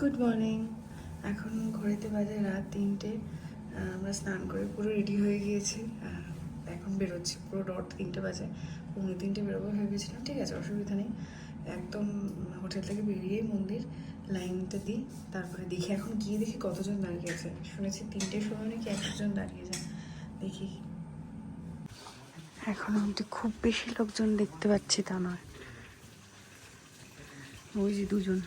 Good morning এখন ঘড়িতে বাজে রাত তিনটে। আমরা স্নান করে পুরো রেডি হয়ে গিয়েছি। এখন বেরোচ্ছি। পুরো ডট তিনটে বাজে। পৌনে তিনটে বেরোবো ভেবেছিলাম। ঠিক আছে, অসুবিধা নেই। একদম হোটেল থেকে বেরিয়েই মন্দির লাইনতে দিই। তারপরে দেখি এখন গিয়ে দেখি কতজন দাঁড়িয়ে আছে। শুনেছি তিনটের সময় নাকি একজন দাঁড়িয়ে যায়। দেখি। এখন অবধি খুব বেশি লোকজন দেখতে পাচ্ছি তা নয়। ওই যে দুজন।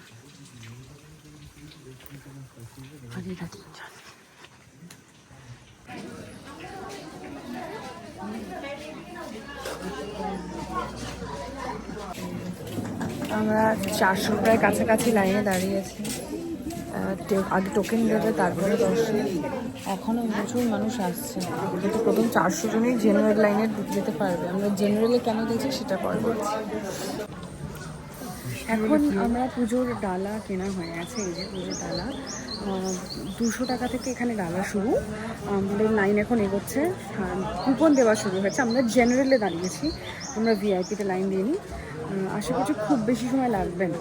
আমরা চারশো প্রায় কাছাকাছি লাইনে দাঁড়িয়েছি আগে টোকেন দেবে, তারপরে দর্শন এখনও প্রচুর মানুষ আসছে। কিন্তু প্রথম চারশো জনই জেনারেল লাইনে যেতে পারবে। আমরা জেনারেলে কেন দিয়েছি সেটা পরে বলছি। এখন আমরা পুজোর ডালা কেনা হয়ে গেছে এই যে পুজোর ডালা। দুশো টাকা থেকে এখানে ডালা শুরু। আমাদের লাইন এখন এগোচ্ছে। কুপন দেওয়া শুরু হয়েছে। আমরা জেনারেলে দাঁড়িয়েছি। আমরা ভিআইপিতে লাইন দিইনি নিই। আশা করছি খুব বেশি সময় লাগবে না।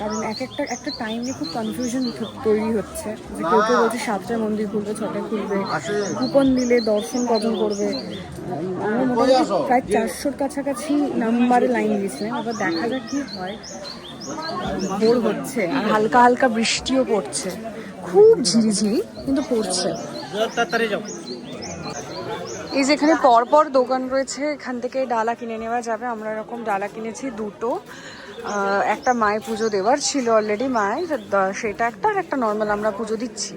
কারণ এক একটা একটা টাইম খুব কনফিউশন তৈরি হচ্ছে যে কেউ কেউ বলছে সাতটা মন্দির খুলবে, ছটায় খুলবে কুপন দিলে দর্শন কজন করবে। আমরা মোটামুটি প্রায় চারশোর কাছাকাছি নাম্বারে লাইন দিয়েছিলাম আবার দেখা যাক কি হয়। ভোর হচ্ছে, আর হালকা হালকা বৃষ্টিও পড়ছে। খুব ঝিরিঝিরি, কিন্তু পড়ছে। এই যেখানে পরপর দোকান রয়েছে, এখান থেকে ডালা কিনে নেওয়া যাবে। আমরা এরকম ডালা কিনেছি দুটো। একটা মায়ের পুজো দেওয়ার ছিল অলরেডি মায়ের সেটা একটা আর একটা নর্মাল আমরা পুজো দিচ্ছি।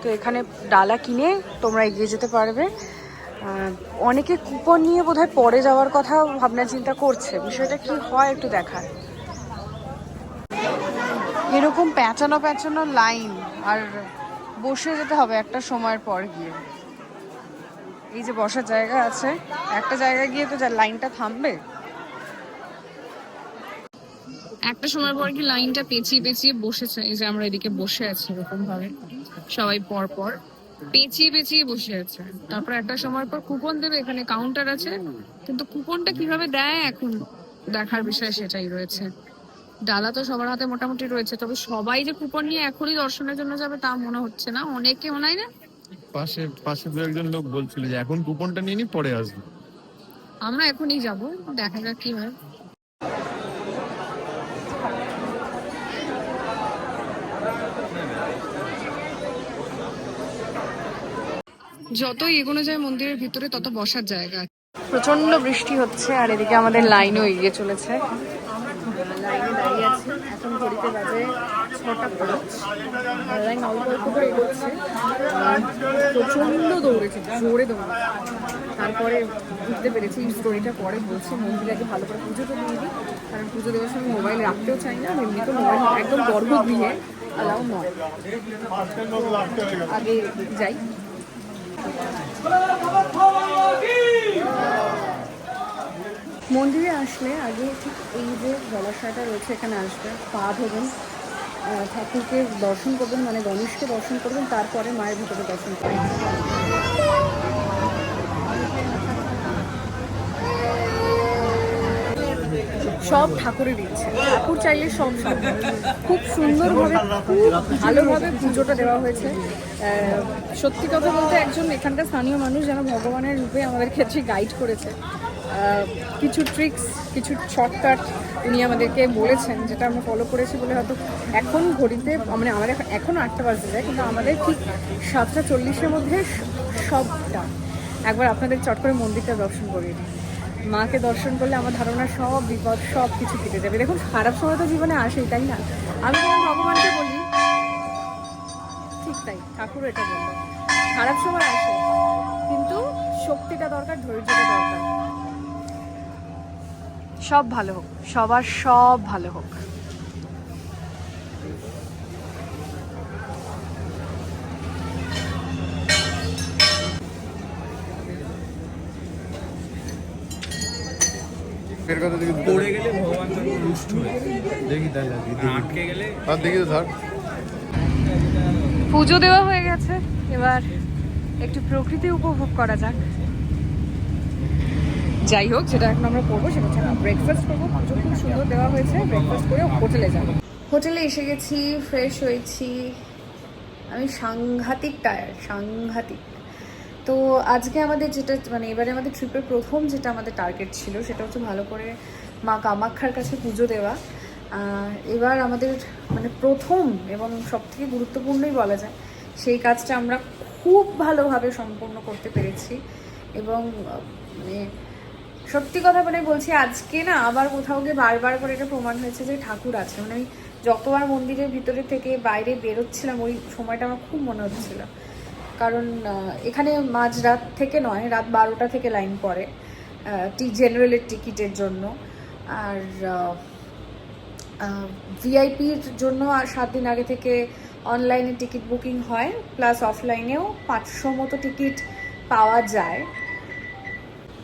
তো এখানে ডালা কিনে তোমরা এগিয়ে যেতে পারবে। অনেকে কুপন নিয়ে বোধহয় পরে যাওয়ার কথা ভাবনা চিন্তা করছে। বিষয়টা কি হয় একটু দেখার। এরকম প্যাঁচানো প্যাঁচানো লাইন আর বসে যেতে হবে একটা সময়ের পর গিয়ে। এই যে বসার জায়গা আছে, একটা জায়গায় গিয়ে তো লাইনটা থামবে? একটা সময় পর কি লাইনটা পেঁচিয়ে পেঁচিয়ে বসেছে? এই যে আমরা এদিকে বসে আছি এরকম ভাবে সবাই পর পর পেঁচিয়ে পেঁচিয়ে বসে আছে। তারপর একটা সময় পর কুপন দেবে এখানে কাউন্টার আছে। কিন্তু কুপনটা কীভাবে দেয় এখন দেখার বিষয় সেটাই রয়েছে। ডালা তো সবার হাতে মোটামুটি রয়েছে তবে সবাই যে কুপন নিয়ে এখনই দর্শনের জন্য যাবে তা মনে হচ্ছে না। অনেকে মনে হয় না? পাশে পাশে দু একজন লোক বলছিল যে এখন কুপনটা নিয়ে নি পরে আসবে। আমরা এখনই যাব দেখা যাক কি হয়। যতই এগোনো যায় মন্দিরের ভিতরে তত বসার জায়গা প্রচণ্ড বৃষ্টি হচ্ছে আর এদিকে আমাদের লাইনও এগিয়ে চলেছে। লাইনে দাঁড়িয়ে আছি এখন ঘড়িতে বাজে ছটা পাঁচ। আর লাইন অল্প অল্প করে এগোচ্ছে। আর প্রচণ্ড দৌড়েছে জোরে দৌড়েছে। তারপরে বুঝতে পেরেছি স্টোরিটা পরে বলছে মন্দিরাকে ভালো করে পুজো তো দিয়ে দিই। কারণ পুজো দেওয়ার সময় মোবাইল রাখতেও চাই না এমনি তো মোবাইল একদম গর্ভগৃহে অ্যালাউ নয়। আগে যাই। মন্দিরে আসলে আগে ঠিক এই যে জলাশয়টা রয়েছে, এখানে আসবে, পা ধরবেন ঠাকুরকে দর্শন করবেন মানে গণেশকে দর্শন করবেন, তারপরে মায়ের ভিতরে দর্শন করবেন। সব ঠাকুরের ইচ্ছে। ঠাকুর চাইলে সব খুব সুন্দরভাবে, খুব ভালোভাবে পুজোটা দেওয়া হয়েছে। সত্যি কথা বলতে একজন এখানকার স্থানীয় মানুষ যেন ভগবানের রূপে আমাদের ক্ষেত্রে গাইড করেছে। কিছু ট্রিক্স কিছু শর্টকাট উনি আমাদেরকে বলেছেন, যেটা আমরা ফলো করেছি বলে হয়তো এখন ঘড়িতে মানে আমাদের এখন- আটটা বাজতে যায়, কিন্তু আমাদের ঠিক সাতটা চল্লিশের মধ্যে সবটা। একবার আপনাদের চট করে মন্দিরটা দর্শন করিয়ে দিই মাকে দর্শন করলে আমার ধারণা সব বিপদ, সব কিছু কেটে যাবে। দেখুন, খারাপ সময় তো জীবনে আসেই, তাই না? আমি যখন ভগবানকে বলি, ঠিক তাই, ঠাকুর এটা বলল, খারাপ সময় আসে, কিন্তু শক্তিটা দরকার, ধৈর্যটা দরকার। সব ভালো হোক, সবার সব ভালো হোক। ফের কথা দেখি পড়ে গেলে ভগবান রুষ্ট হয়ে দেখি তাই আটকে গেলে আর দেখি তো ধর। পুজো দেওয়া হয়ে গেছে। এবার একটু প্রকৃতি উপভোগ করা যাক। যাই হোক যেটা এখন আমরা করব সেটা হচ্ছে আমরা ব্রেকফাস্ট করব। পুজো খুব সুন্দর দেওয়া হয়েছে। ব্রেকফাস্ট করে হোটেলে যাব। হোটেলে এসে গেছি ফ্রেশ হয়েছি। আমি সাংঘাতিক টায়ার সাংঘাতিক। তো আজকে আমাদের যেটা মানে এবারে আমাদের ট্রিপের প্রথম যেটা আমাদের টার্গেট ছিল, সেটা হচ্ছে ভালো করে মা কামাক্ষার কাছে পুজো দেওয়া। এবার আমাদের মানে প্রথম এবং সব থেকে গুরুত্বপূর্ণই বলা যায়, সেই কাজটা আমরা খুব ভালোভাবে সম্পূর্ণ করতে পেরেছি এবং মানে সত্যি কথা মানে বলছি, আজকে না আবার কোথাও গিয়ে বারবার করে এটা প্রমাণ হয়েছে যে ঠাকুর আছে। মানে আমি যতবার মন্দিরের ভিতরে থেকে বাইরে বেরোচ্ছিলাম, ওই সময়টা আমার খুব মনে হচ্ছিল। কারণ এখানে মাঝরাত থেকে নয়, রাত বারোটা থেকে লাইন পড়ে টি জেনারেলের টিকিটের জন্য। আর ভিআইপির জন্য আর সাত দিন আগে থেকে অনলাইনে টিকিট বুকিং হয়, প্লাস অফলাইনেও পাঁচশো মতো টিকিট পাওয়া যায়।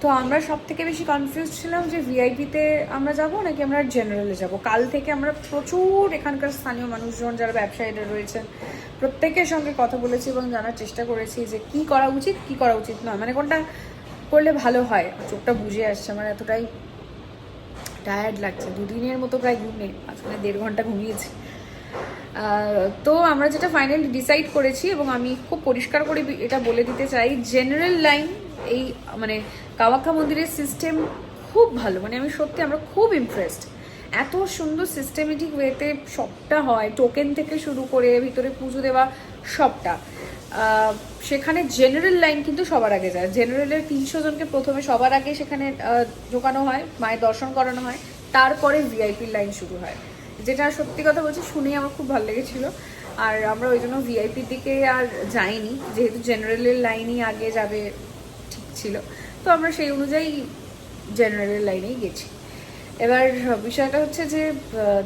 তো আমরা সব থেকে বেশি কনফিউজ ছিলাম যে ভিআইপিতে আমরা যাব নাকি আমরা জেনারেলে যাব? কাল থেকে আমরা প্রচুর এখানকার স্থানীয় মানুষজন যারা ব্যবসায়ীরা রয়েছেন, প্রত্যেকের সঙ্গে কথা বলেছি এবং জানার চেষ্টা করেছি যে কি করা উচিত, কি করা উচিত নয়। মানে কোনটা করলে ভালো হয়? চোখটা বুঝে আসছে, আমার এতটাই টায়ার্ড লাগছে। দুদিনের মতো প্রায় ঘুম নেই, মাঝখানে দেড় ঘণ্টা ঘুমিয়েছি। তো আমরা যেটা ফাইনালি ডিসাইড করেছি এবং আমি খুব পরিষ্কার করে এটা বলে দিতে চাই জেনারেল লাইন এই মানে কামাখ্যা মন্দিরের সিস্টেম খুব ভালো। মানে আমি সত্যি আমরা খুব ইমপ্রেসড এত সুন্দর সিস্টেমেটিক ওয়েতে সবটা হয় টোকেন থেকে শুরু করে ভিতরে পুজো দেওয়া সবটা। সেখানে জেনারেল লাইন কিন্তু সবার আগে যায়। জেনারেলের তিনশো জনকে প্রথমে সবার আগে সেখানে ঢোকানো হয়, মায়ের দর্শন করানো হয়, তারপরে ভিআইপির লাইন শুরু হয়। যেটা সত্যি কথা বলছি, শুনেই আমার খুব ভালো লেগেছিল। আর আমরা ওই জন্য ভিআইপির দিকে আর যাইনি, যেহেতু জেনারেলের লাইনই আগে যাবে, ঠিক ছিল। তো আমরা সেই অনুযায়ী জেনারেলের লাইনেই গেছি। এবার বিষয়টা হচ্ছে যে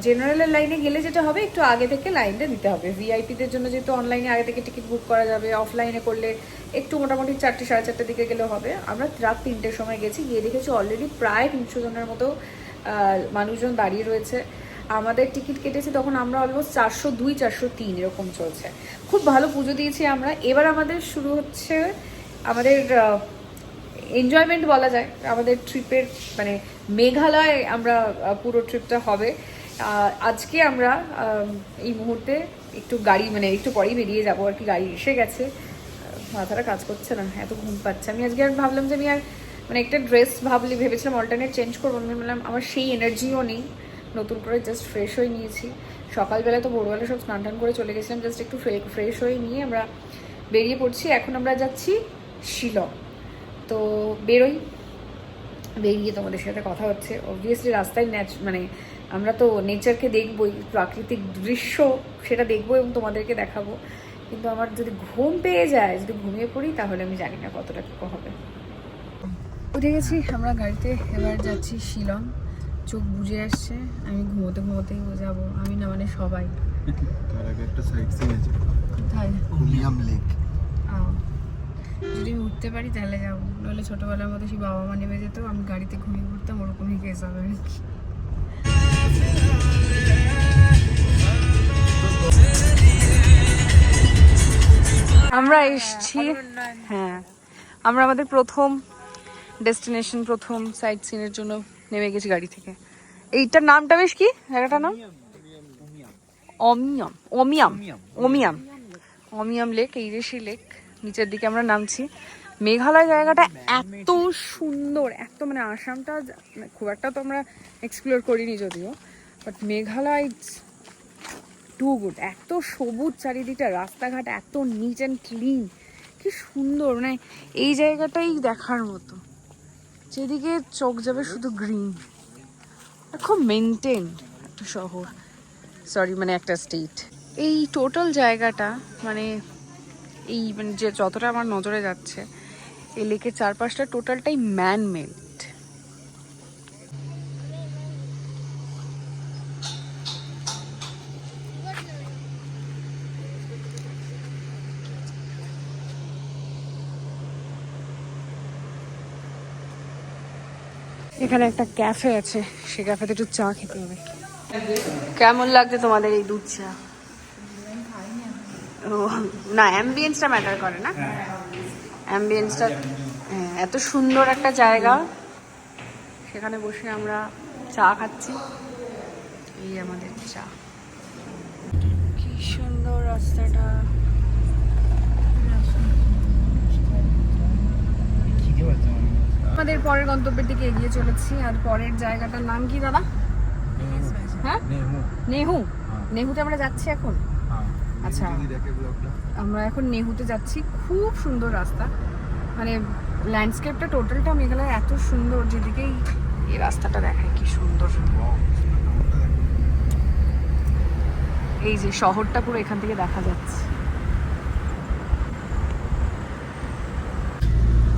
জেনারেলের লাইনে গেলে যেটা হবে, একটু আগে থেকে লাইনটা দিতে হবে। ভিআইপিদের জন্য যেহেতু অনলাইনে আগে থেকে টিকিট বুক করা যাবে অফলাইনে করলে একটু মোটামুটি চারটে, সাড়ে চারটের দিকে গেলেও হবে। আমরা রাত তিনটের সময় গেছি, গিয়ে দেখেছি অলরেডি প্রায় তিনশো জনের মতো মানুষজন দাঁড়িয়ে রয়েছে। আমাদের টিকিট কেটেছে তখন আমরা অলমোস্ট চারশো দুই, চারশো তিন এরকম চলছে। খুব ভালো পুজো দিয়েছি আমরা। এবার আমাদের শুরু হচ্ছে আমাদের এনজয়মেন্ট বলা যায়। আমাদের ট্রিপের মানে মেঘালয় আমরা পুরো ট্রিপটা হবে। আজকে আমরা এই মুহূর্তে একটু গাড়ি মানে একটু পরেই বেরিয়ে যাব আর কি, গাড়ি এসে গেছে। মাথাটা কাজ করছে না, এত ঘুম পাচ্ছে। আমি আজকে আর ভাবলাম যে আমি আর মানে একটা ড্রেস ভাবলি, ভেবেছিলাম অল্টারনেট চেঞ্জ করব। আমি বললাম, আমার সেই এনার্জিও নেই। নতুন করে জাস্ট ফ্রেশ হয়ে নিয়েছি। সকালবেলা তো ভোরবেলা সব স্নান টান করে চলে গেছিলাম জাস্ট একটু ফ্রেশ হয়ে নিয়ে আমরা বেরিয়ে পড়ছি। এখন আমরা যাচ্ছি শিলং। তো বেরোই। বেরিয়ে তোমাদের সাথে কথা হচ্ছে। অবভিয়াসলি রাস্তায় ন্যাচ মানে আমরা তো নেচারকে দেখবই প্রাকৃতিক দৃশ্য সেটা দেখব এবং তোমাদেরকে দেখাবো। কিন্তু আমার যদি ঘুম পেয়ে যায় যদি ঘুমিয়ে পড়ি তাহলে আমি জানি না কতটা কী হবে। উঠে গেছি আমরা গাড়িতে এবার যাচ্ছি শিলং। চোখ বুঝে আসছে আমি ঘুমোতে ঘুমোতেই যাব। আমি না মানে সবাই। তার আগে একটা সাইড সিন আছে। কোথায়? উমিয়াম লেক। যদি আমি উঠতে পারি তাহলে যাব। নাহলে ছোটবেলার মতো সেই বাবা মা নেমে যেত আমি গাড়িতে ঘুমিয়ে পড়তাম ওরকমই কেস হবে আর কি। আমরা এসছি হ্যাঁ আমরা আমাদের প্রথম ডেস্টিনেশন প্রথম সাইট সিনের জন্য নেমে গেছি গাড়ি থেকে। এইটার নামটা বেশ কি? জায়গাটার নাম? অমিয়াম। অমিয়াম। অমিয়াম। অমিয়াম। লেক এই রেশি লেক। নিচের দিকে আমরা নামছি। মেঘালয় জায়গাটা এত সুন্দর, এত মানে আসামটা মানে খুব একটা তো আমরা এক্সপ্লোর করিনি যদিও বাট মেঘালয় টু গুড এত সবুজ চারিদিকটা, রাস্তাঘাট এত নিচ অ্যান্ড ক্লিন কি সুন্দর মানে এই জায়গাটাই দেখার মতো। যেদিকে চোখ যাবে শুধু গ্রিন খুব মেনটেন একটা শহর। সরি মানে একটা স্টেট এই টোটাল জায়গাটা মানে এই মানে যে যতটা আমার নজরে যাচ্ছে, এই লেকের চারপাশটা টোটালটাই ম্যান মেড এখানে একটা ক্যাফে আছে, সে ক্যাফেতে একটু চা খেতে হবে। কেমন লাগছে তোমাদের এই দুধ চা? না অ্যাম্বিয়েন্সটা ম্যাটার করে না? অ্যাম্বিয়েন্সটা হ্যাঁ, এত সুন্দর একটা জায়গা। সেখানে বসে আমরা চা খাচ্ছি। এই আমাদের চা। কি সুন্দর রাস্তাটা। আমাদের পরের গন্তব্যের দিকে এগিয়ে চলেছি। আর পরের জায়গাটার নাম কি দাদা? হ্যাঁ? নেহু নেহুতে আমরা যাচ্ছি এখন। আচ্ছা আমরা এখন নেহুতে যাচ্ছি। খুব সুন্দর রাস্তা। মানে ল্যান্ডস্কেপটা টোটালটা মেঘালয় এত সুন্দর যেদিকেই এই রাস্তাটা দেখায় কি সুন্দর। এই যে শহরটা পুরো এখান থেকে দেখা যাচ্ছে।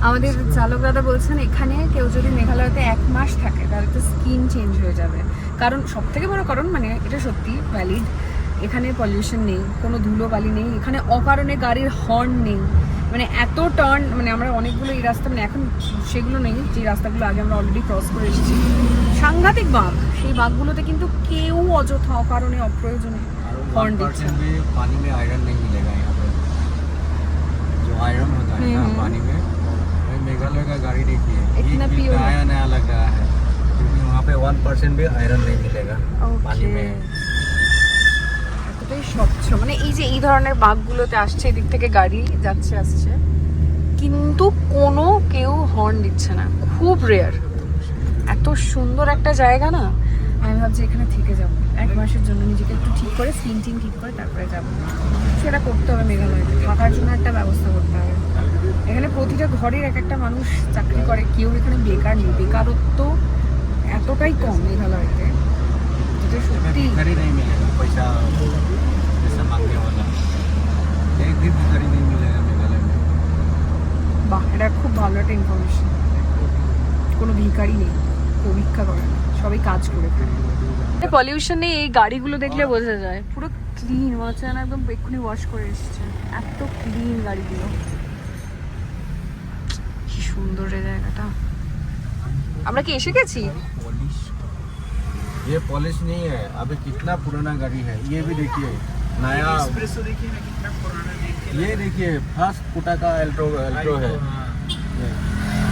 আমাদের চালক দাদা বলছেন এখানে কেউ যদি মেঘালয়তে এক মাস থাকে তাহলে তো স্কিন চেঞ্জ হয়ে যাবে। কারণ সব থেকে বড় কারণ মানে এটা সত্যি ভ্যালিড এখানে পলিউশন নেই কোনো ধুলো বালি নেই এখানে অকারণে গাড়ির হর্ন নেই মানে এত টার্ন মানে আমরা অনেকগুলো এই রাস্তা মানে এখন সেগুলো নেই যে রাস্তাগুলো আগে আমরা অলরেডি ক্রস করে এসেছি সাংঘাতিক বাঘ সেই বাঘগুলোতে কিন্তু কেউ অযথা অকারণে অপ্রয়োজনে हॉर्न दिखता है। भी पानी में आयरन नहीं मिलेगा यहाँ पे जो आयरन होता है ना हम्म। पानी में वही मेघालय का गाड़ी देखिए इतना ये pure है। नया नया लग रहा है क्योंकि वहाँ पे वन परसेंट भी आयरन नहीं मिलेगा पानी में এতটাই স্বচ্ছ। মানে এই যে এই ধরনের বাঘগুলোতে আসছে, এদিক থেকে গাড়ি যাচ্ছে, আসছে, কিন্তু কোনো কেউ হর্ন দিচ্ছে না। খুব রেয়ার এত সুন্দর একটা জায়গা না। আমি ভাবছি এখানে থেকে যাব। এক মাসের জন্য নিজেকে একটু ঠিক করে স্কিন টিন ঠিক করে তারপরে যাব। সেটা করতে হবে মেঘালয়তে থাকার জন্য একটা ব্যবস্থা করতে হবে। এখানে প্রতিটা ঘরের এক একটা মানুষ চাকরি করে। কেউ এখানে বেকার নেই। বেকারত্ব এতটাই কম মেঘালয়তে। যেটা इसमें সত্যি भिखारी नहीं मिलेगा पैसा पैसा मांगने वाला एक भी भिखारी नहीं मिलेगा मेघालय में বাহ এটা খুব ভালো একটা ইনফরমেশন কোনো ভিখারি নেই কেউ ভিক্ষা করে না সবাই কাজ করে খায় পলিউশন নেই এই গাড়িগুলো দেখলে বোঝা যায় পুরো ক্লিন মনে হচ্ছে যেন একদম এক্ষুনি ওয়াশ করে এসেছে এত ক্লিন গাড়িগুলো কি সুন্দর রে জায়গাটা আমরা কি এসে গেছি पॉलिश ये पॉलिश नहीं है अभी कितना पुराना गाड़ी है ये भी देखिए नया एस्प्रेसो देखिए ना कितना पुराना देख के ये देखिए फर्स्ट पुटा का एल्ट्रो एल्ट्रो है हाँ। ये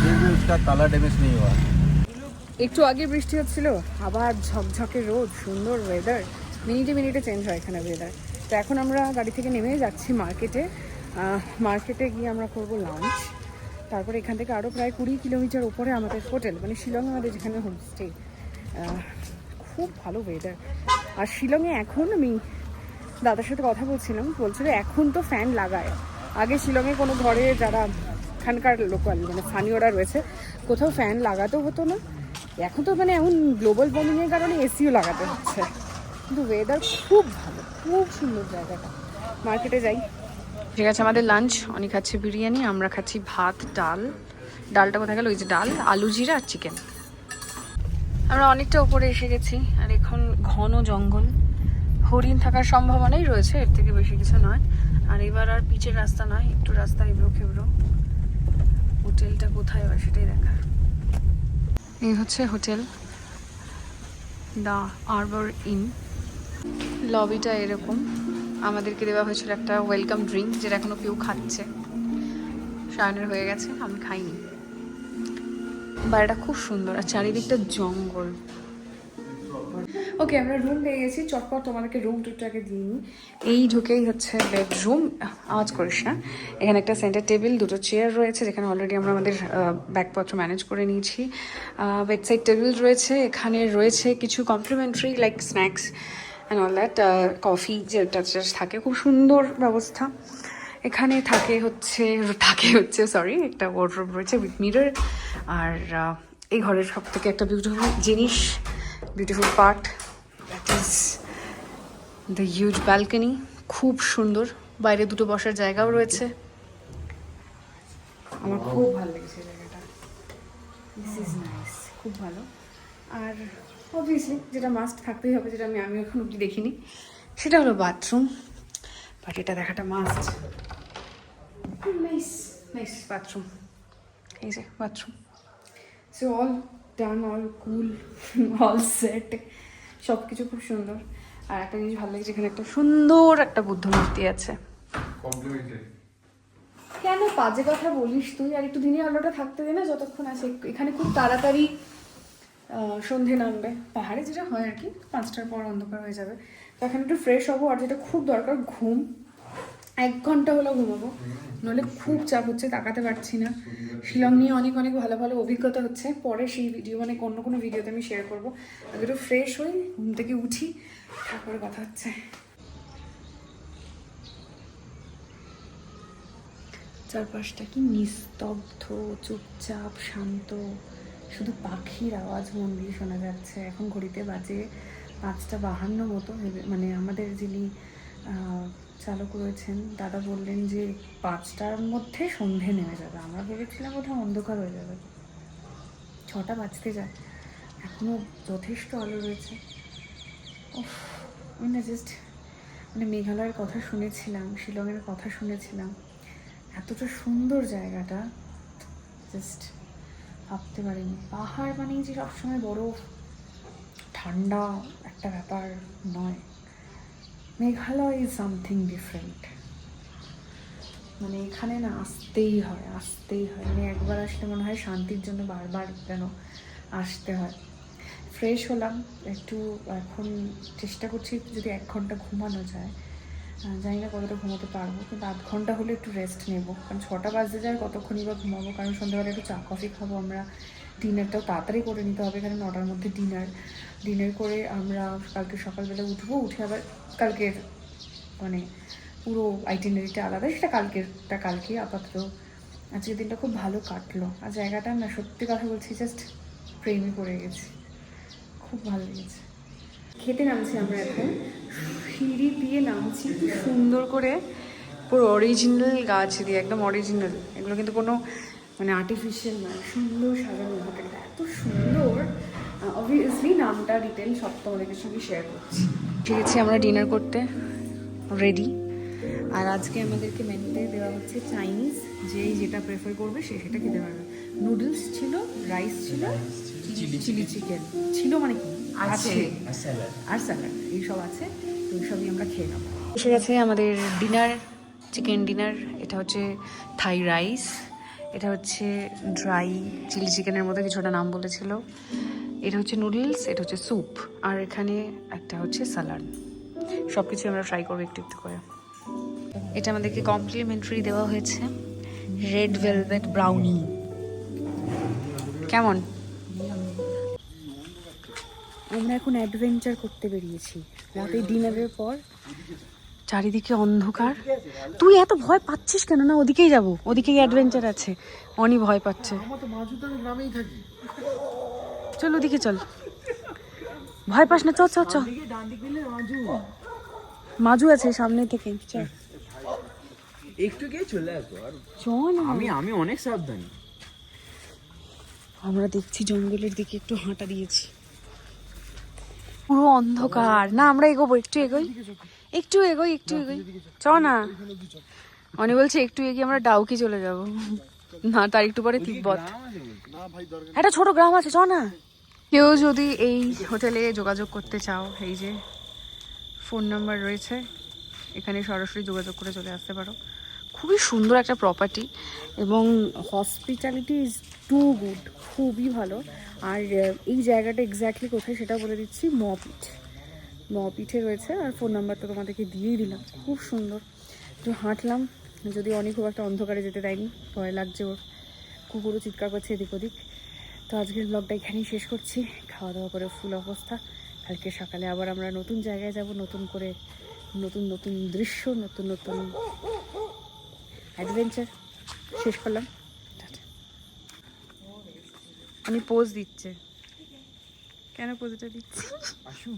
ये भी उसका ताला डैमेज नहीं हुआ একটু আগে বৃষ্টি হচ্ছিল আবার ঝকঝকে রোদ সুন্দর ওয়েদার মিনিটে মিনিটে চেঞ্জ হয় এখানে ওয়েদার তো এখন আমরা গাড়ি থেকে নেমে যাচ্ছি মার্কেটে মার্কেটে গিয়ে আমরা করব লাঞ্চ তারপরে এখান থেকে আরও প্রায় কুড়ি কিলোমিটার উপরে আমাদের হোটেল মানে শিলংয়ে আমাদের যেখানে হোমস্টে খুব ভালো ওয়েদার আর শিলংয়ে এখন আমি দাদার সাথে কথা বলছিলাম, বলছিল এখন তো ফ্যান লাগায়। আগে শিলংয়ে কোনো ঘরে যারা এখানকার লোকাল মানে স্থানীয়রা রয়েছে, কোথাও ফ্যান লাগাতেও হতো না। এখন তো মানে এখন গ্লোবাল ওয়ার্মিংয়ের কারণে এসিও লাগাতে হচ্ছে। কিন্তু ওয়েদার খুব ভালো, খুব সুন্দর জায়গাটা। মার্কেটে যাই। ঠিক আছে, আমাদের লাঞ্চ অনেক খাচ্ছে বিরিয়ানি, আমরা খাচ্ছি ভাত, ডাল। ডালটা কোথায় গেল? ওই যে ডাল, আলু জিরা আর চিকেন আমরা অনেকটা উপরে এসে গেছি, আর এখন ঘন জঙ্গল। হরিণ থাকার সম্ভাবনাই রয়েছে, এর থেকে বেশি কিছু নয়। আর এবার আর পিচের রাস্তা নয়, একটু রাস্তা এবড়ো খেবড়ো। হোটেলটা কোথায় হয় সেটাই দেখার। এই হচ্ছে হোটেল দা আরবর ইন। লবিটা এরকম, আমাদেরকে দেওয়া হয়েছিল একটা ওয়েলকাম ড্রিঙ্ক, যেটা এখনও কেউ খাচ্ছে। সায়নের হয়ে গেছে, আমি খাইনি। বাড়িটা খুব সুন্দর, আর চারিদিকটা জঙ্গল। ওকে আমরা রুম পেয়ে গেছি। চটপট তোমাদেরকে রুম টুরটাকে দিই এই ঢুকেই হচ্ছে বেডরুম আওয়াজ করিস না। এখানে একটা সেন্টার টেবিল দুটো চেয়ার রয়েছে, যেখানে অলরেডি আমরা আমাদের ব্যাগপত্র ম্যানেজ করে নিয়েছি। বেডসাইড টেবিল রয়েছে, এখানে রয়েছে কিছু complimentary like snacks and all that coffee যেটা থাকে। খুব সুন্দর ব্যবস্থা। এখানে থাকে হচ্ছে থাকে হচ্ছে সরি একটা ওয়ার্ড্রোব রয়েছে উইথ মিরর আর এই ঘরের সব থেকে একটা বিউটিফুল জিনিস beautiful part that is the huge balcony খুব সুন্দর বাইরে দুটো বসার জায়গাও রয়েছে। আমার খুব ভালো লেগেছে জায়গাটা। দিস ইজ নাইস খুব ভালো। আর অবভিয়াসলি যেটা মাস্ট থাকতেই হবে যেটা আমি আমি এখন অব্দি দেখিনি সেটা হলো বাথরুম বাট এটা দেখাটা মাস্ট নাইস নাইস বাথরুম এই যে bathroom so all done all cool all set সব কিছু খুব সুন্দর। আর একটা জিনিস ভালো লেগেছে এখানে একটা সুন্দর একটা বুদ্ধ মূর্তি আছে। কেন বাজে কথা বলিস তুই? আর একটু দিনের আলোটা থাকতে দে না যতক্ষণ আছে। এখানে খুব তাড়াতাড়ি আহ, সন্ধে নামবে। পাহাড়ে যেটা হয় আর কি পাঁচটার পর অন্ধকার হয়ে যাবে। তো এখানে একটু ফ্রেশ হব আর যেটা খুব দরকার ঘুম। এক ঘণ্টা হলো ঘুমাবো। নইলে খুব চাপ হচ্ছে, তাকাতে পারছি না। শিলং নিয়ে অনেক অনেক ভালো ভালো অভিজ্ঞতা হচ্ছে। পরে সেই ভিডিও মানে অন্য কোনো ভিডিওতে আমি শেয়ার করব। একটু ফ্রেশ হই, ঘুম থেকে উঠি, তারপরে কথা হচ্ছে। চারপাশটা কি নিস্তব্ধ, চুপচাপ, শান্ত। শুধু পাখির আওয়াজ মন দিয়ে শোনা যাচ্ছে। এখন ঘড়িতে বাজে পাঁচটা বাহান্ন মতো। মানে আমাদের যিনি আহ, চালক রয়েছেন। দাদা বললেন যে পাঁচটার মধ্যে সন্ধে নেমে যাবে। আমরা ভেবেছিলাম বোধহয় অন্ধকার হয়ে যাবে। ছটা বাজতে যায়। এখনও যথেষ্ট আলো রয়েছে। আমি না জাস্ট মানে মেঘালয়ের কথা শুনেছিলাম শিলংয়ের কথা শুনেছিলাম। এতটা সুন্দর জায়গাটা জাস্ট ভাবতে পারিনি। পাহাড় মানেই যে সবসময় বরফ। ঠান্ডা একটা ব্যাপার নয়। মেঘালয় ইজ সামথিং ডিফারেন্ট মানে এখানে না আসতেই হয় আসতেই হয়। মানে একবার আসলে মনে হয় শান্তির জন্য বারবার যেন আসতে হয়। ফ্রেশ হলাম, একটু এখন চেষ্টা করছি যদি এক ঘণ্টা ঘুমানো যায়। জানি না কতটা ঘুমোতে পারব, কিন্তু আধ ঘণ্টা হলে একটু রেস্ট নেব। কারণ ছটা বাজতে যায়, কতক্ষণই বা ঘুমাবো? কারণ সন্ধ্যাবেলা একটু চা কফি খাব আমরা। ডিনারটাও তাড়াতাড়ি করে নিতে হবে, কারণ নটার মধ্যে ডিনার ডিনার করে আমরা কালকে সকালবেলা উঠবো, উঠে আবার কালকের মানে পুরো আইটেনারিটা আলাদা। সেটা কালকেরটা, কালকে আপাতত। আজকের দিনটা খুব ভালো কাটলো। আর জায়গাটা না, সত্যি কথা বলছি জাস্ট প্রেমে পড়ে গেছি। খুব ভালো লেগেছে। খেতে নামছি আমরা এখন। সিঁড়ি দিয়ে নামছি সুন্দর করে। পুরো অরিজিনাল গাছ দিয়ে, একদম অরিজিনাল এগুলো কিন্তু কোনো মানে আর্টিফিশিয়াল নয় সুন্দর সাজানো হোটেলটা এত সুন্দর। অবভিয়াসলি নামটা ডিটেল সব তোমাদের সঙ্গে শেয়ার করছি। ঠিক আছে আমরা ডিনার করতে রেডি আর আজকে আমাদেরকে মেনুতে দেওয়া হচ্ছে চাইনিজ যেই যেটা প্রেফার করবে সে সেটা খেতে পারবে। নুডলস ছিল রাইস ছিল চিলি চিকেন ছিল মানে কি? আছে। আর স্যালাড এইসব আছে তো এইসবই আমরা খেয়ে নেব। এসে গেছে আমাদের ডিনার চিকেন ডিনার এটা হচ্ছে থাই রাইস এটা হচ্ছে ড্রাই চিলি চিকেনের মতো কিছুটা নাম বলেছিল। এটা হচ্ছে নুডলস এটা হচ্ছে স্যুপ আর এখানে একটা হচ্ছে স্যালাড সব কিছু আমরা ফ্রাই করব একটু একটু করে। এটা আমাদেরকে কমপ্লিমেন্টারি দেওয়া হয়েছে। রেড ভেলভেট ব্রাউনি কেমন? আমরা এখন অ্যাডভেঞ্চার করতে বেরিয়েছি। রাতে ডিনারের পর চারিদিকে অন্ধকার। তুই এত ভয় পাচ্ছিস কেন? না ওদিকেই যাব। ওদিকেই অ্যাডভেঞ্চার আছে। অনি ভয় পাচ্ছে। চল ওদিকে চল। ভয় পাস না চল চল চল। মাজু আছে সামনে থেকে চল। একটু গিয়ে চলে আসব আর চল। আমি আমি অনেক সাবধানী। আমরা দেখছি জঙ্গলের দিকে একটু হাঁটা দিয়েছি। পুরো অন্ধকার। না আমরা এগোবো একটু এগোই। একটু এগোই একটু এগোই। চ না। অনি বলছে একটু এগিয়ে আমরা ডাউকি চলে যাব। না তার একটু পরে তিব্বত। একটা ছোট গ্রাম আছে চ না। কেউ যদি এই হোটেলে যোগাযোগ করতে চাও এই যে ফোন নাম্বার রয়েছে এখানে সরাসরি যোগাযোগ করে চলে আসতে পারো। খুবই সুন্দর একটা প্রপার্টি এবং হসপিটালিটি ইজ টু গুড খুবই ভালো। আর এই জায়গাটা এক্স্যাক্টলি কোথায় সেটা বলে দিচ্ছি মপিঠ মপিঠে রয়েছে, আর ফোন নাম্বারটা তোমাদেরকে দিয়েই দিলাম। খুব সুন্দর। একটু হাঁটলাম যদি অনেক খুব একটা অন্ধকারে যেতে দেয়নি, ভয় লাগছে ওর। কুকুরও চিৎকার করছে এদিক ওদিক। তো আজকের ব্লগটা এখানেই শেষ করছি। খাওয়া দাওয়া করে ফুল অবস্থা। কালকে সকালে আবার আমরা নতুন জায়গায় যাব, নতুন করে নতুন নতুন দৃশ্য, নতুন নতুন অ্যাডভেঞ্চার শেষ করলাম। আমি পোজ দিচ্ছে। কেন পোজটা দিচ্ছি? আসুন।